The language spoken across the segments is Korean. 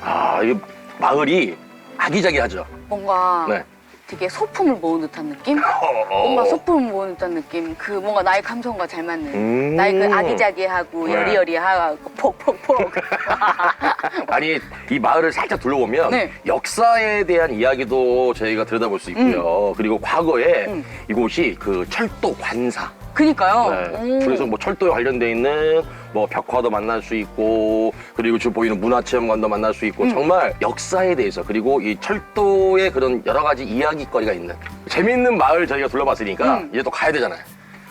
아, 이 마을이 아기자기하죠. 뭔가 네. 되게 소품을 모은 듯한 느낌? 어. 뭔가 소품을 모은 듯한 느낌? 그 뭔가 나의 감성과 잘 맞는 음. 나의 그 아기자기하고 네. 여리여리하고 폭폭폭 아니 이 마을을 살짝 둘러보면 네. 역사에 대한 이야기도 저희가 들여다볼 수 있고요. 그리고 과거에 음. 이곳이 그 철도 관사. 그니까요 네. 오. 그래서 뭐 철도에 관련돼 있는 뭐 벽화도 만날 수 있고 그리고 지금 보이는 문화체험관도 만날 수 있고 음. 정말 역사에 대해서 그리고 이 철도의 그런 여러 가지 이야기거리가 있는 재밌는 마을 저희가 둘러봤으니까 음. 이제 또 가야 되잖아요.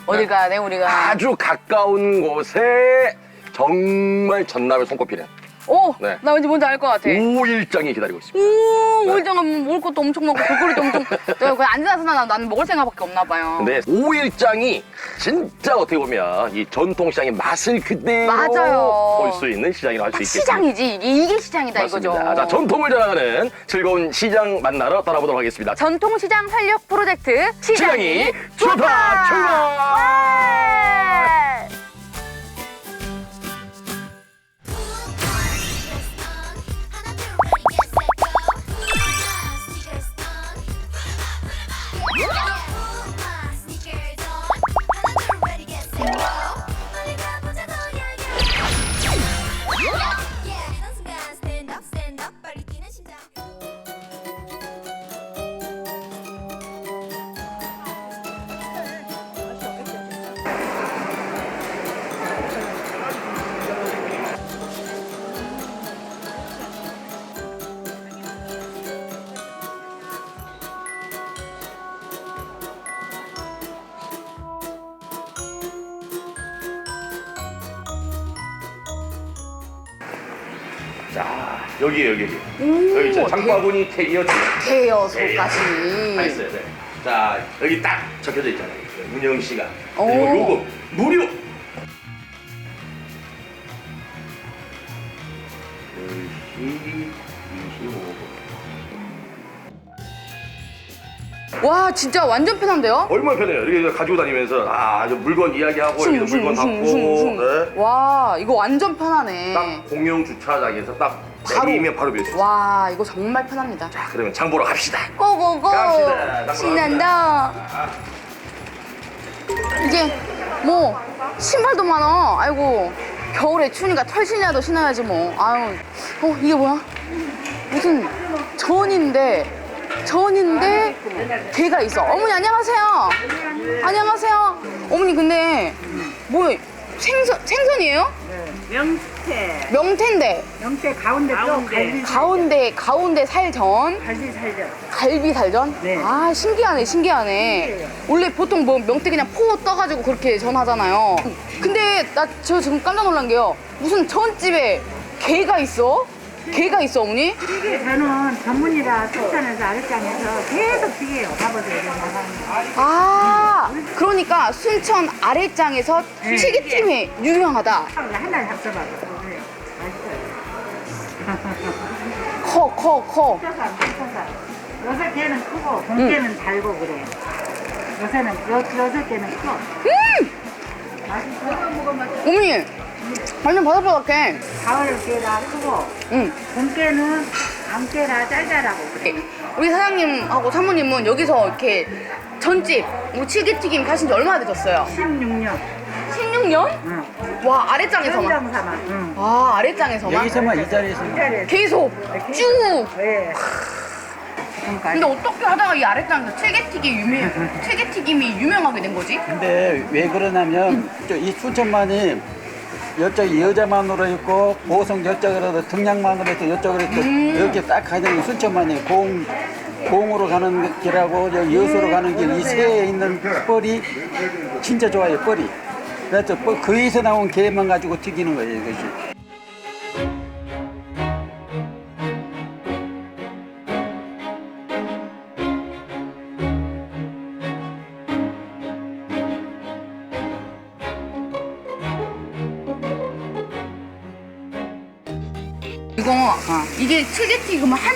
어딜 가네 우리가 아주 가까운 곳에 정말 전남의 손꼽히는 오! 네. 나 왠지 뭔지 알 것 같아 오일장이 기다리고 있습니다. 오, 올장은 먹을 것도 엄청 많고 볼거리도 엄청 내가 그냥 앉아서 나 나는 먹을 생각밖에 없나 봐요 근데 오일장이 진짜 어떻게 보면 이 전통시장의 맛을 그대로 맞아요. 볼 수 있는 시장이라고 할 수 딱 있겠습니다. 시장이지 이게, 이게 시장이다 맞습니다. 이거죠 자, 전통을 자랑하는 즐거운 시장 만나러 떠나보도록 하겠습니다. 전통시장 활력 프로젝트 시장이, 시장이 좋다 출발! 와! 자, 여기에요, 여기. 오, 여기 있잖아요. 장바구니 캐리어 대여 소까지 다 있어요. 네. 자, 여기 딱 적혀져 있잖아요. 운영 시간. 오. 그리고 요금 무료. 와 진짜 완전 편한데요? 얼마나 편해요. 이렇게 가지고 다니면서 아, 저 물건 이야기하고 여기서 물건 받고 네. 와 이거 완전 편하네 딱 공용 주차장에서 딱 바로. 내리면 바로 밀수 있어요. 와 이거 정말 편합니다 자, 그러면 장 보러 갑시다. 고고고 갑시다. 신난다 이게 뭐 신발도 많아 아이고 겨울에 추우니까 털신이라도 신어야지 뭐 아유 어 이게 뭐야 무슨 전인데 전인데 개가 있어. 어머니 안녕하세요. 안녕하세요. 어머니 근데 뭐 생선 생선이에요? 명태, 명태인데. 명태 가운데 또 갈비, 가운데 가운데 살전? 갈비 살죠. 갈비 살전? 네. 아 신기하네 신기하네. 원래 보통 뭐 명태 그냥 포 떠가지고 그렇게 전하잖아요. 근데 나 저 지금 깜짝 놀란 게요. 무슨 전집에 게가 있어? 게가 있어 어머니? 이게 저는 전문이라 순천에서 아랫장에서 계속 튀겨요. 밥을 이런 나가는 아 그러니까 순천 아래장에서 네. 튀기팀이 유명하다 한날 잡숴봐요. 그래요. 맛있어요. 커 커 커. 여섯 개는 크고 동개는 달고 그래요. 요새는 여, 여섯 개는 커. 맛있어. 어머니 완전 바삭바삭해 가을 개라 크고 응. 봄개는 암개라 짤짤하고 그래. 우리 사장님하고 사모님은 여기서 이렇게 전집 뭐 튀기튀김 하신 지 얼마나 되셨어요? 16년. 16년? 응. 와 아래장에서만 현장사만. 응. 아 아래장에서만? 여기서만 이 자리에서 기다려. 계속 쭉 네. 그러니까 근데 어떻게 하다가 이 아래장에서 튀개튀김이 유명 튀개튀김이 유명하게 된 거지? 근데 왜 그러냐면 저이 순천만이 여쪽 여자만으로 있고 보성 여쪽으로도 등량만으로 있고 여쪽으로 있고 이렇게 딱 가는 순천만이 공 공으로 가는 길하고 여기 여수로 가는 길이 세에 있는 뻘이 진짜 좋아요 뻘이. 그래서 뻘- 거기서 나온 게만 가지고 튀기는 거예요 이것이 이게 칠개티 그러면 한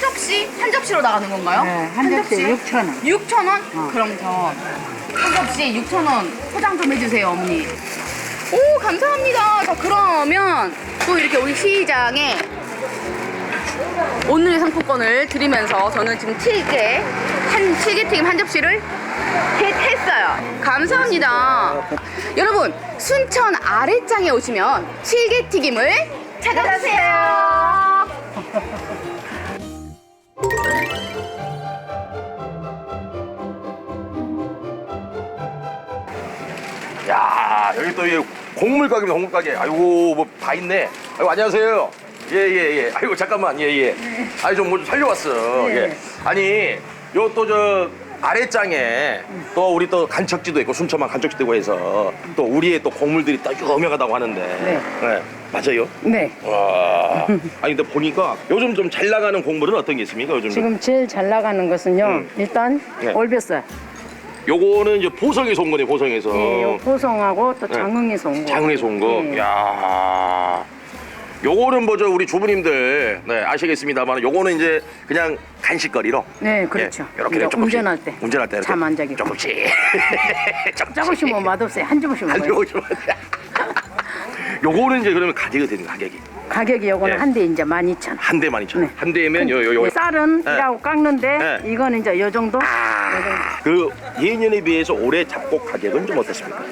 접시 한 접시로 나가는 건가요? 네, 한 접시에 6천 원. 6천 원? 어. 그럼 저한 접시에 6천 원 포장 좀 해주세요, 어머니. 오, 감사합니다. 자, 그러면 또 이렇게 우리 시장에 오늘의 상품권을 드리면서 저는 지금 튀게 한 튀게 튀김 한 접시를 해- 했어요. 감사합니다. 여러분 순천 아래장에 오시면 칠개 튀김을 찾아주세요. 야 여기 또이 곡물 가게입니다 곡물 가게. 아이고 뭐 다 있네. 아이고 안녕하세요. 예예예. 아이고 잠깐만. 예예. 아니 좀뭐 좀 살려왔어. 예. 아니 요 또 저 아래장에 또 우리 또 간척지도 있고 순천만 간척지도 있고 해서 또 우리의 또 곡물들이 또 유명하다고 하는데 네. 맞아요 네. 와 아니 근데 보니까 요즘 좀 잘 나가는 곡물은 어떤 게 있습니까 요즘 지금 제일 잘 나가는 것은요. 음. 일단 네. 올뱃살. 요거는 이제 보성에서 온 거네 보성에서 예, 요 보성하고 또 네. 장흥에서 온 거. 장흥에서 온 거. 예. 야. 요거는 뭐죠 우리 주부님들 네 아시겠습니다만 요거는 이제 그냥 간식거리로 네, 그렇죠. 이렇게 이제 조금씩 운전할 때. 운전할 때 이렇게 잠안 자기. 조금씩 조금씩 조금씩 뭐 맛없어요. 한 조금씩 한 먹어요. 조금씩 요거는 이제 그러면 가격이 되는 가격이 가격이 요거는 예. 한 대 이제 12,000원. 한 대만 이천 네. 한 대면 요요요 예, 쌀은 네. 이라고 깎는데 네. 이거는 이제 요 정도. 그 예년에 비해서 올해 잡곡 가격은 좀 어떻습니까?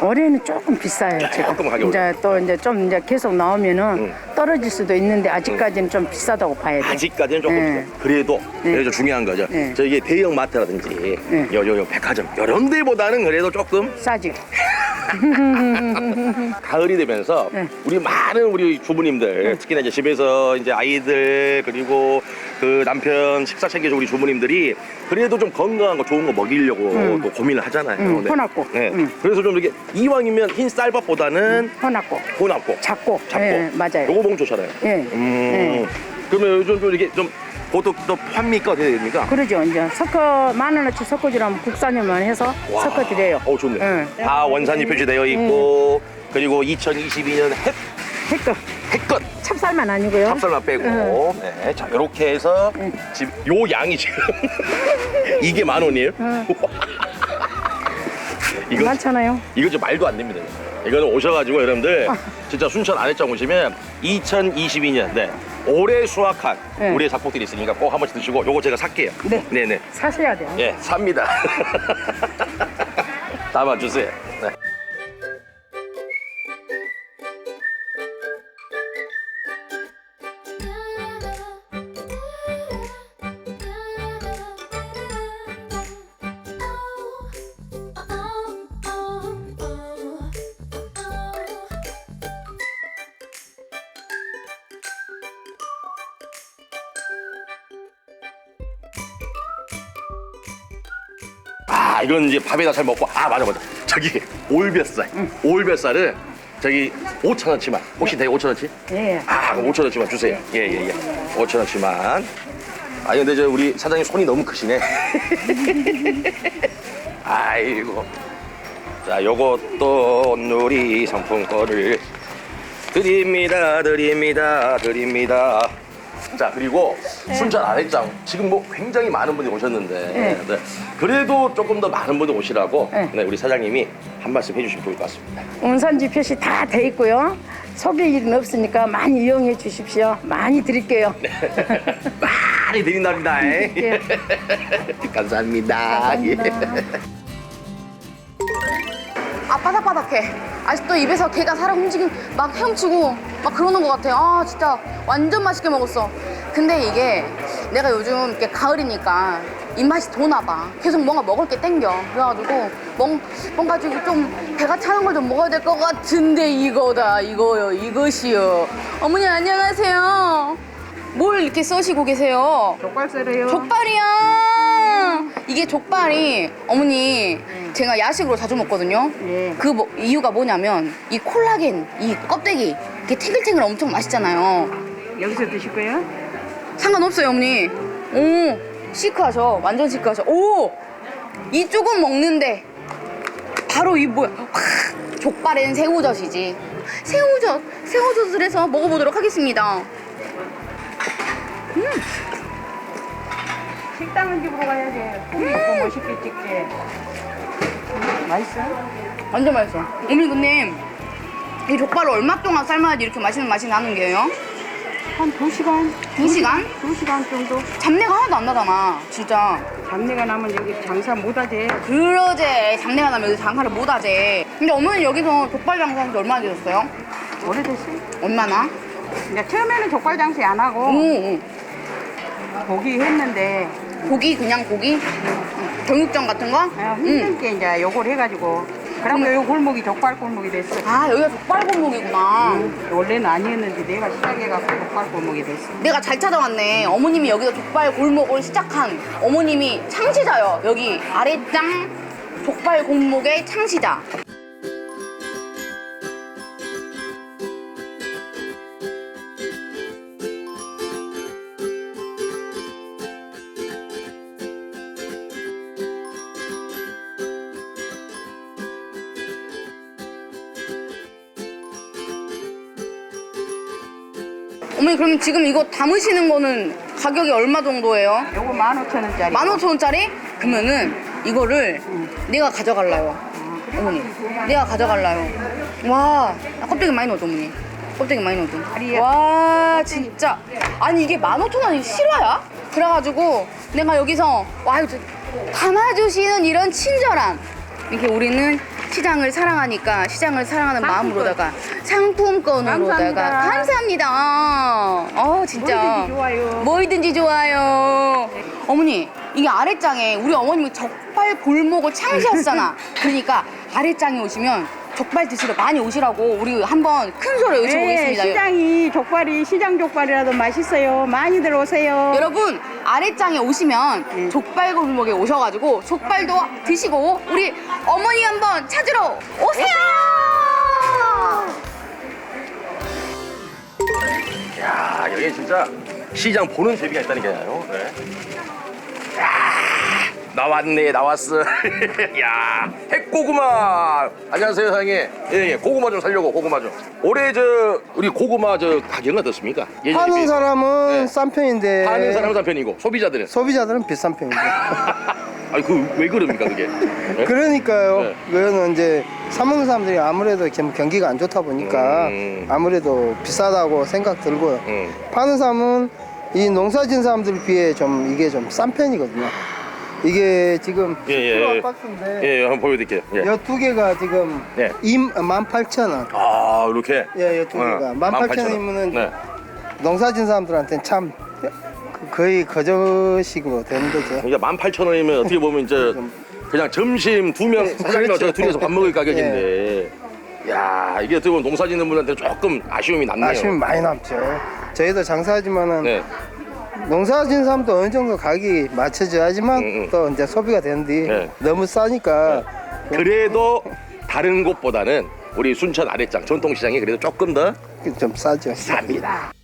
올해는 조금 비싸요 지금. 조금 가격이 이제 또 이제 좀 이제 계속 나오면은 음. 떨어질 수도 있는데 아직까지는 좀 비싸다고 봐야 돼. 아직까지는 조금 네. 비싸. 그래도 네. 그래도 중요한 거죠. 네. 저 이게 대형 마트라든지 네. 요요 요 백화점 이런 데보다는 그래도 조금 싸지. 가을이 되면서 네. 우리 많은 우리 주부님들 특히나 이제 집에서 이제 아이들 그리고 그 남편 식사 챙겨줘 우리 주부님들이 그래도 좀 건강한 거 좋은 거 먹이려고 음. 또 고민을 하잖아요. 음, 혼합고. 네. 음. 그래서 좀 이렇게 이왕이면 흰 쌀밥보다는 혼합고. 혼합고 작고. 잡고 예, 맞아요. 요거 보면 좋잖아요. 예. 음. 예. 그러면 요즘 좀 이렇게 좀 그것도 또 판미가 어떻게 됩니까? 그러죠. 이제 섞어 만 원어치 섞어주라면 국산유만 해서 와. 섞어드려요. 어 좋네. 응. 다 원산이 표시되어 있고 그리고 2022년 햇 핵거 햇것 찹쌀만 아니고요. 찹쌀만 빼고 네, 자 이렇게 해서 지금 요 양이 지금 이게 만 원이에요? 이거 많잖아요. 이거 좀 말도 안 됩니다. 이거는 오셔가지고 여러분들 아. 진짜 순천 아래장 오시면 2022년 네 올해 수확한 네. 우리의 작곡들이 있으니까 꼭 한 번씩 드시고 요거 제가 살게요. 네. 네네. 사셔야 돼요. 예, 삽니다. 담아주세요. 네. 아, 이건 이제 밥에다 잘 먹고, 아, 맞아, 맞아. 저기, 올뱃살. 올뱃살은 저기 5천 원치만. 혹시 되게 5천 원치? 예. 아, 그럼 5천 원치만 주세요. 예, 예, 예. 5천 원치만. 아니, 근데 저 우리 사장님 손이 너무 크시네. 아이고. 자, 요것도 누리 상품권을 드립니다, 드립니다, 드립니다. 자, 그리고 순천 아래장 지금 뭐 굉장히 많은 분이 오셨는데 네. 네. 그래도 조금 더 많은 분이 오시라고 네. 네, 우리 사장님이 한 말씀 해주시면 좋을 것 같습니다. 원산지 표시 다 돼 있고요. 속일 일은 없으니까 많이 이용해 주십시오. 많이 드릴게요. 많이 드린답니다. 예. 감사합니다. 예. 아 바삭바삭해. 아직도 입에서 게가 살아 움직임 막 헤엄치고 막 그러는 것 같아. 아 진짜 완전 맛있게 먹었어. 근데 이게 내가 요즘 이렇게 가을이니까 입맛이 도나 봐. 계속 뭔가 먹을 게 땡겨. 그래가지고 뭔, 뭔가 지금 좀 배가 차는 걸 좀 먹어야 될 것 같은데 이거다 이거요 이것이요. 어머니 안녕하세요. 뭘 이렇게 써시고 계세요? 족발 썰어요. 족발이야. 이게 족발이 어머니 제가 야식으로 자주 먹거든요. 예. 그 뭐- 이유가 뭐냐면 이 콜라겐 이 껍데기 이게 탱글탱글 엄청 맛있잖아요. 여기서 드실 거예요? 상관없어요 어머니. 오 시크하셔 완전 시크하셔. 오 이쪽은 먹는데 바로 이 뭐야 확 족발엔 새우젓이지. 새우젓 새우젓을 해서 먹어보도록 하겠습니다. 식당은 집으로 가야지. 고기 먹고 멋있게 찍게. 맛있어? 완전 맛있어. 어머니 근데 이 족발을 얼마 동안 삶아야지 이렇게 맛있는 맛이 나는 게요? 한 두시간 두 시간? 두시간 정도. 잡내가 하나도 안 나잖아. 진짜. 잡내가 나면 여기 장사 못하지. 그러지. 잡내가 나면 여기 장사를 못 하지. 근데 어머니 여기서 족발 장사한 지 얼마나 되셨어요? 오래됐어. 얼마나? 이제 처음에는 족발 장사 안 하고 오, 오. 고기 했는데 고기 그냥 고기? 응. 경육전 같은 거? 아, 응. 힘든 게 이제 요걸 해가지고 그러면 요 골목이 족발 골목이 됐어. 아 여기가 족발 골목이구나. 원래는 아니었는데 내가 시작해갖고 족발 골목이 됐어. 내가 잘 찾아왔네. 어머님이 여기서 족발 골목을 시작한 어머님이 창시자요. 여기 아래장 족발 골목의 창시자. 어머니 그럼 지금 이거 담으시는 거는 가격이 얼마 정도예요? 요거 15,000원짜리. 15,000원짜리? 그러면은 이거를 내가 가져갈라요. 어머니. 내가 가져갈라요. 와, 아, 껍데기 많이 넣어줘, 어머니. 껍데기 많이 넣어줘. 와, 진짜. 아니, 이게 15,000원이 실화야? 그래가지고 내가 여기서, 와, 이거 담아주시는 이런 친절함. 이렇게 우리는 시장을 사랑하니까 시장을 사랑하는 마음으로다가 상품권으로다가 감사합니다. 감사합니다. 어, 진짜. 뭐든지 좋아요. 뭐이든지 좋아요. 어머니, 이게 아랫장에 우리 어머님이 족발 골목을 창시하시잖아. 그러니까 아랫장에 오시면 족발 드시러 많이 오시라고 우리 한번 큰 소리 외쳐보겠습니다. 네, 시장이 족발이 시장 족발이라도 맛있어요. 많이들 오세요. 여러분 아랫장에 오시면 네. 족발 골목에 오셔가지고 족발도 드시고 우리 어머니 한번 찾으러 오세요. 야 여기 진짜 시장 보는 재미가 있다는 게요. 네. 야, 나왔네 나왔어. 야 핵고구마. 안녕하세요 사장님. 예예 고구마 좀 살려고 고구마 좀. 올해 저 우리 고구마 저 가격은 어떻습니까? 예전에 파는 비해서. 사람은 네. 싼 편인데 파는 사람은 싼 편이고 소비자들은. 소비자들은 비싼 편이죠. 아니 그 왜 그럽니까 그게? 네? 그러니까요. 네. 그거는 이제 사 먹는 사람들이 아무래도 경- 경기가 안 좋다 보니까 음. 아무래도 비싸다고 생각 들고요. 음. 파는 사람은 이 농사진 사람들 비해 좀 이게 좀 싼 편이거든요. 이게 지금 예, 예, 예. 한 박스인데 예, 예, 한번 보여드릴게요. 예. 여두 개가 지금 네. 18,000원. 아 이렇게. 예, 여두 개가 어, 18,000원이면은 네. 농사진 사람들한테는 참 거의 거저식으로 되는 거죠. 이게 18,000원이면 어떻게 보면 이제 그냥 점심 두명 네, 사장님하고 그렇죠. 제가 둘이서 밥 먹을 가격인데 야 이게 어떻게 보면 농사 짓는 분한테 조금 아쉬움이 남네요. 아쉬움이 많이 남죠. 저희도 장사하지만은 네. 농사 지은 사람도 어느 정도 가격이 맞춰져야지만 음, 음. 또 이제 소비가 되는데 네. 너무 싸니까 그래도 다른 곳보다는 우리 순천 아래장 전통시장이 그래도 조금 더 좀 싸죠. 쌉니다.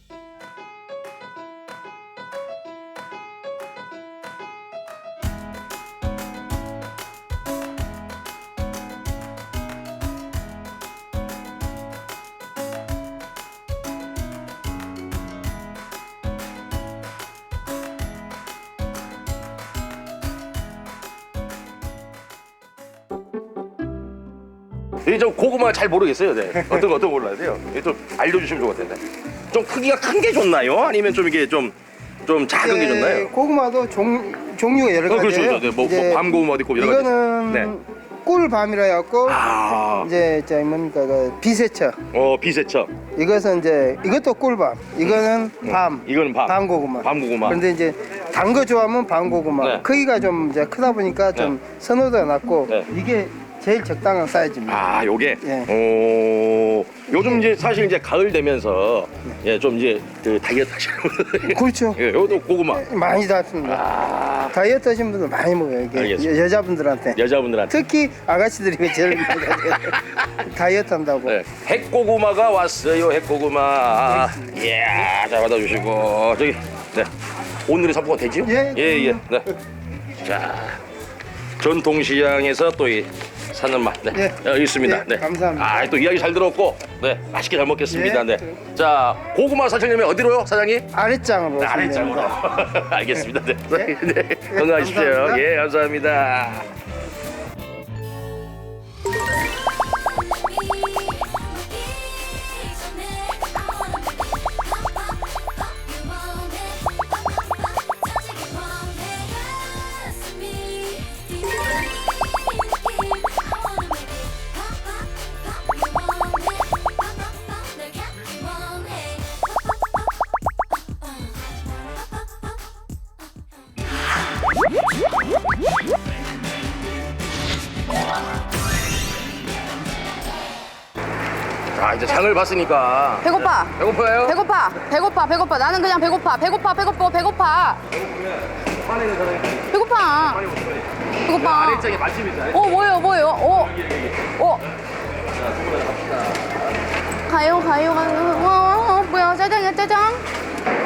이좀 고구마 잘 모르겠어요. 네. 어떤 거 어떤 거 몰라야 돼요. 이좀 알려주시면 좋을 것 같은데. 좀 크기가 큰 게 좋나요? 아니면 좀 이게 좀 좀 작은 게 예, 좋나요? 고구마도 종, 종류가 여러 어, 그렇죠, 가지예요. 그렇죠. 네, 뭐, 이제 뭐 밤고구마도 있고 여러 가지. 이거는 네. 꿀밤이라 해갖고 아, 이제 저 뭡니까 그 비세처. 어 비세처. 이것은 이제 이것도 꿀밤. 이거는 밤. 이거는 밤. 밤고구마. 밤고구마. 그런데 이제 단 거 좋아하면 밤 고구마. 네. 크기가 좀 이제 크다 보니까 좀 선호도가 낮고 네. 이게 제일 적당한 사이즈입니다. 아, 요게. 예. 오, 요즘 이제 사실 이제 가을 되면서 예, 좀 이제 그 다이어트 하시는 분들. 그렇죠. 예, 요것도 고구마. 많이 닿습니다. 아, 다이어트 하신 분들 많이 먹어요. 이게 알겠습니다. 여, 자분들한테 여자분들한테. 특히 아가씨들이 제일 많이 먹어요. 다이어트 한다고. 네, 핵고구마가 왔어요. 핵고구마. 이야, 자 받아주시고 저기, 네, 오늘의 상품권 되지요? 예, 예, 예. 네. 자, 전통시장에서 또 이 사는 맛. 네. 네. 여기 있습니다. 네, 감사합니다. 아, 또 이야기 잘 들었고, 네, 맛있게 잘 먹겠습니다. 네. 네. 자, 고구마 사장님이 어디로요, 사장님? 아랫장으로 아래쪽으로. 됩니다. 알겠습니다. 네. 네. 건강하십시오. 감사합니다. 예, 감사합니다. 자, 봤으니까. 배고파. 배고파요? 배고파. 배고파. 배고파. 나는 그냥 배고파. 배고파. 배고파. 배고파. 화내는 사람이 배고파. 빨리 오세요. 배고파. 아래쪽에 맛집이죠. 아래- 어 뭐예요 뭐예요 어 어. 가요 가요 가요 와 뭐야 짜장이야 짜장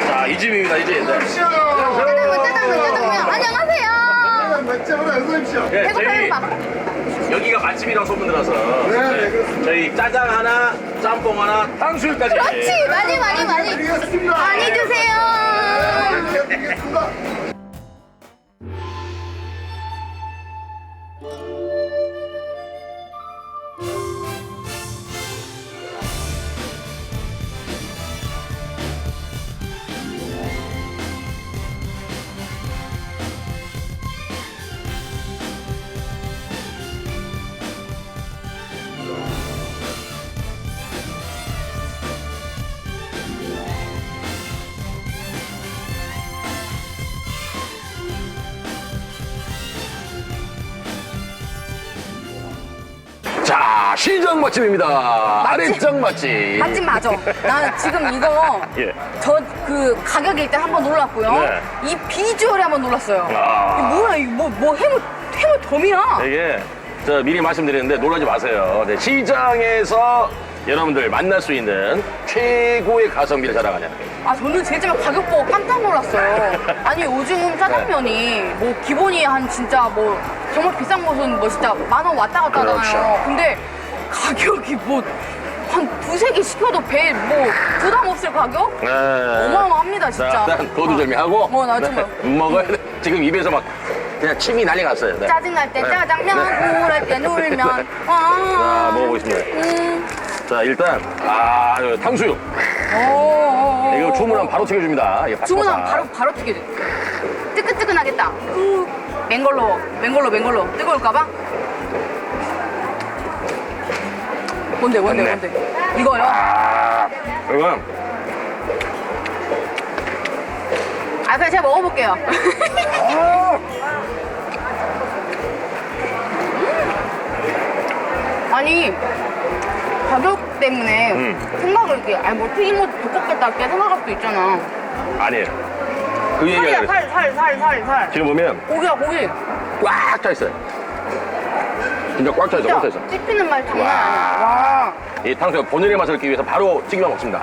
자, 이 집입니다, 이 집. 네. 짜장면 짜장면 짜장면 안녕하세요 맛집으로 오십시오. 네, 배고파 저희 배고파 여기가 맛집이라고 소문 들어서 네, 저희 짜장 하나, 짬뽕 하나, 탕수육까지. 그렇지 많이 많이 많이 드리겠습니다. 많이 드세요 드리겠습니다. 자, 시장 맛집입니다. 아래장 맛집. 맛집 맞아 나는 지금 이거 예. 저 그 가격에 일단 한번 놀랐고요 네. 이 비주얼에 한번 놀랐어요 아. 이게 뭐야 이거 뭐, 뭐 해물 해물 덤이야 이게 저 미리 말씀드리는데 놀라지 마세요. 네, 시장에서 여러분들 만날 수 있는 최고의 가성비를 자랑하는 아 저는 처음에 가격 보고 깜짝 놀랐어요. 아니 요즘 짜장면이 뭐 기본이 한 진짜 뭐 정말 비싼 곳은 뭐 진짜 만 원 왔다 갔다 하잖아요. 그렇죠. 근데 가격이 뭐 한 두세 개 시켜도 배 뭐 부담 없을 가격? 네. 어마어마합니다 진짜. 자, 일단 거두절미하고 뭐, 나 좀- 먹어야 돼. 지금 입에서 막 그냥 침이 난리 났어요. 네. 짜증 날 때 네. 짜장면, 네. 우울할 때 놀면. 자, 와. 먹어보겠습니다. 음. 자, 일단 아, 탕수육. 오. 이거 주문하면 바로 튀겨줍니다. 이게 주문하면 바삭바삭. 바로 바로 튀겨져. 뜨끈뜨끈하겠다. 후. 맹걸로, 맹걸로, 맹걸로. 뜨거울까봐? 뭔데, 뭔데. 뭔데? 이거요? 아, 이건 아, 그냥 제가 먹어볼게요. 아니, 가격 때문에 음. 생각을 이렇게, 아니, 뭐 튀긴 것도 두껍겠다, 이렇게 생각할 수도 있잖아. 아니에요. 그 얘기가 살이야, 그랬어요. 살, 살, 살, 살, 살. 지금 보면 고기야, 고기. 꽉 차 있어요. 진짜 꽉 차 있어, 꽉 차 있어. 진짜 씹히는 맛 장난 와. 아니야. 와. 이 탕수육 본연의 맛을 얻기 위해서 바로 튀기만 먹습니다.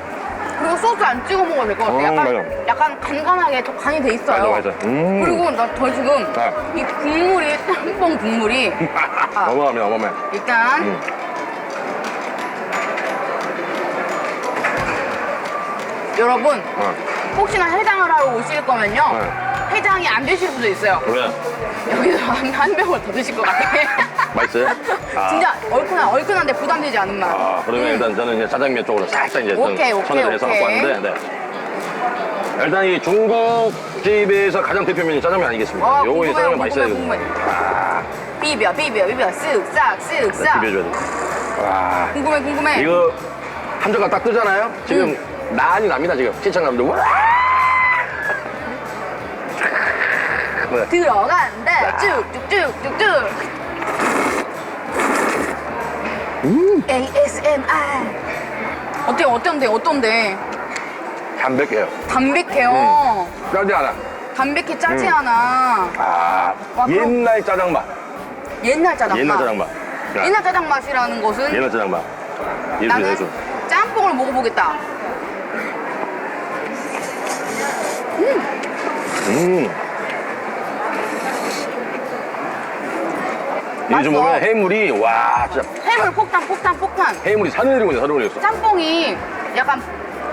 그리고 소스 안 찍어 먹어도 될 것 같아. 음, 약간, 맞아. 약간 간간하게 더 간이 돼 있어요. 맞아, 맞아. 음. 그리고 나더 지금 아. 이 국물이 짬뽕 국물이 아. 어마어마해, 어마어마해. 일단 음. 여러분 어. 혹시나 해장을 하러 오실 거면요 네. 해장이 안 되실 수도 있어요. 왜? 여기서 한, 한 병을 더 드실 것 같아. 맛있어요? 아. 진짜 얼큰한 얼큰한데 부담되지 않은 맛. 아, 그러면 음. 일단 저는 이제 짜장면 쪽으로 살짝 이제 오케이, 오케이, 선을 해서 갖고 오케이. 왔는데, 네. 일단 이 중국집에서 가장 대표면이 짜장면 아니겠습니까? 어, 요거 이 궁금해요, 짜장면 맛있어야 궁금해, 되거든요. 궁금해. 아, 비벼 비벼 비벼 쓱싹 네, 쓱싹. 비벼줘야 돼. 와, 궁금해 궁금해. 이거 한 젓갈 딱 뜨잖아요? 지금 음. 난이 납니다, 지금. 시청자분들. 와! 네. 들어간다 쭉쭉쭉쭉쭉 ASMR 어때요 어떤데 어떤데 담백해요. 담백해요 짜지 않아. 담백해 짜지 음. 않아 아, 와, 그럼- 옛날 짜장 맛. 옛날 짜장 옛날 맛 짜장 맛. 야, 옛날 짜장 맛이라는 것은 옛날 짜장 맛. 예술, 나는 예술. 짬뽕을 먹어보겠다 음. 이 맛있어. 좀 보면 해물이 와 진짜 해물 폭탄 폭탄 폭탄. 해물이 산을 내리고 있네 산을 내리고 있어. 짬뽕이 약간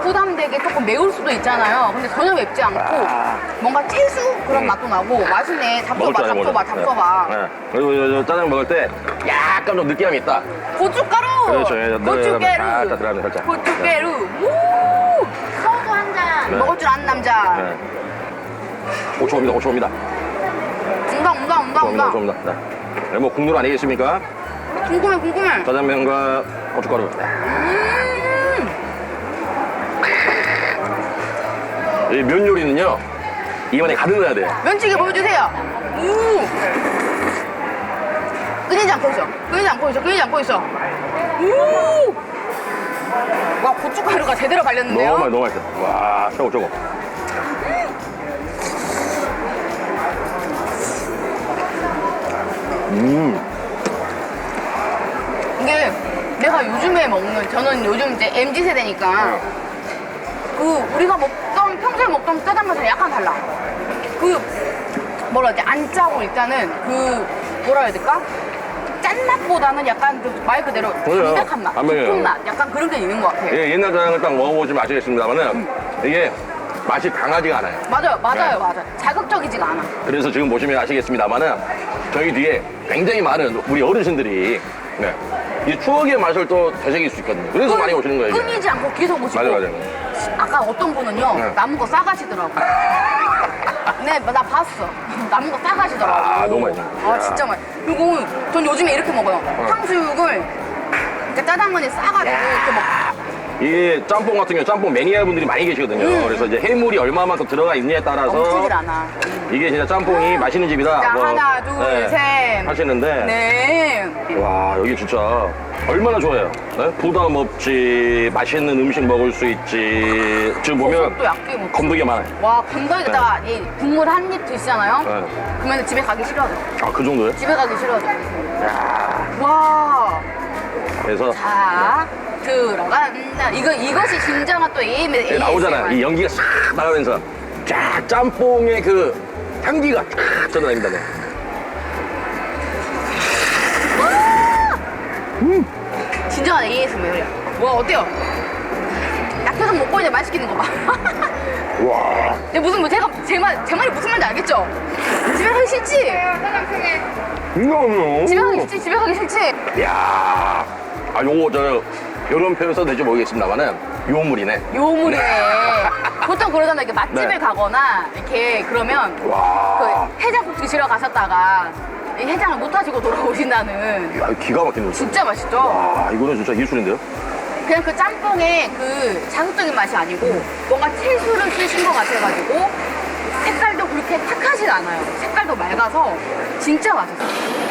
부담되게 조금 매울 수도 있잖아요. 근데 전혀 맵지 않고 아. 뭔가 채수 그런 맛도 나고 맛있네. 먹을 잡숴봐, 줄 아는 잡숴봐. 잡숴봐. 네. 네. 그리고 저, 저 짜장 먹을 때 약간 좀 느끼함이 있다. 고춧가루. 그렇죠. 예, 고춧가루. 살짝 들어가네, 살짝. 고춧가루. 우! 소주 한 잔. 네. 먹을 줄 아는 남자. 네. 5초입니다. 5초입니다. 운다, 운다, 운다, 5초입니다. 운다. 5초입니다. 네. 네, 뭐 국물 아니겠습니까? 궁금해, 궁금해. 짜장면과 고춧가루. 음. 이면 요리는요 입안에 가득 넣어야 돼요. 면치기 보여주세요. 우. 끊이지 않고 있어. 끊이지 않고 있어. 끊이지 않고 있어. 우. 와 고춧가루가 제대로 발렸는데요. 너무 맛 너무 맛있어. 와 최고 최고. 음. 이게 내가 요즘에 먹는 저는 요즘 이제 mz 세대니까 그 우리가 먹던 평소에 먹던 짜장 맛이 약간 달라. 그 뭐라 해야 돼? 안 짜고 일단은 그 뭐라 해야 될까? 짠맛보다는 약간 그 말 그대로 그래요. 담백한 맛, 담백해요. 깊은 맛, 약간 그런 게 있는 것 같아요. 예, 옛날 짜장을 딱 먹어보시면 아시겠습니다만은 이게 맛이 강하지가 않아요. 맞아요, 맞아요, 네. 맞아요. 자극적이지가 않아. 그래서 지금 보시면 아시겠습니다만은 저희 뒤에 굉장히 많은 우리 어르신들이 네, 이 추억의 맛을 또 되새길 수 있거든요. 그래서 많이 오시는 거예요. 이게. 끊이지 않고 계속 오시고. 맞아요, 맞아요. 아까 어떤 분은요 네. 남은 거 싸가시더라고. 네, 나 봤어. 남은 거 싸가시더라고. 아, 너무 맛있네. 아, 진짜 맛. 그리고 전 요즘에 이렇게 먹어요. 어. 탕수육을 이렇게 짜장면에 싸가지고 이렇게 먹. 이 짬뽕 같은 경우 짬뽕 매니아 분들이 많이 계시거든요. 음. 그래서 이제 해물이 얼마만큼 들어가 있느냐에 따라서 멈추질 않아. 이게 진짜 짬뽕이 맛있는 집이다. 자, 뭐, 하나, 둘, 네, 셋. 하시는데 네. 와 여기 진짜 얼마나 좋아요. 네? 부담 없지 맛있는 음식 먹을 수 있지. 지금 보면 버섯도 얇게 먹고. 건더기 많아요. 와, 건더기에다가 이 국물 한 입 드시잖아요. 네. 그러면 집에 가기 싫어져. 아그 정도요? 집에 가기 싫어져. 와. 그래서 자, 들어간다. 이거, 이것이 진정한 또 AM의 이게 네, 나오잖아요. 이 연기가 싹 나가면서 쫙 짬뽕의 그 향기가 쫙 전해집니다. 네. 진정한 ASMR이야. 와, 어때요? 약효정 먹고 이제 말 시키는 거 봐. 와 근데 무슨, 뭐 제가, 제 말, 제 말이 무슨 말인지 알겠죠? 집에 가기 싫지? 이거요. 집에 가기 싫지? 집에 가기 싫지? 야, 아 요거 저 이런 표현 써도 될지 모르겠습니다만은 요물이네. 요물이네. 보통 그러잖아요. 이렇게 맛집을 네. 가거나, 이렇게 그러면 와, 그 해장국 드시러 가셨다가 이 해장을 못 하시고 돌아오신다는 야, 기가 막히는 거. 진짜 맛있죠? 아, 이거는 진짜 예술인데요? 그냥 그 짬뽕의 그 자극적인 맛이 아니고 뭔가 채소를 쓰신 것 같아가지고 색깔도 그렇게 탁하진 않아요. 색깔도 맑아서 진짜 맛있어요.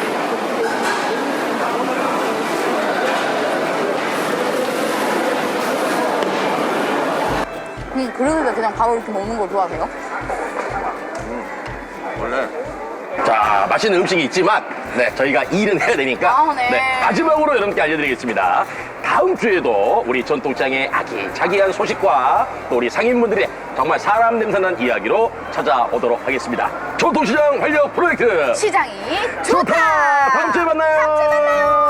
음, 그러니까 그냥 바로 이렇게 먹는 거 좋아하세요? 원래. 자, 맛있는 음식이 있지만, 네, 저희가 일은 해야 되니까. 아, 네. 마지막으로 여러분께 알려드리겠습니다. 다음 주에도 우리 전통장의 아기자기한 소식과 또 우리 상인분들의 정말 사람 냄새난 이야기로 찾아오도록 하겠습니다. 전통시장 활력 프로젝트! 시장이 좋다! 다음 주에 만나요! 다음 주에 만나요!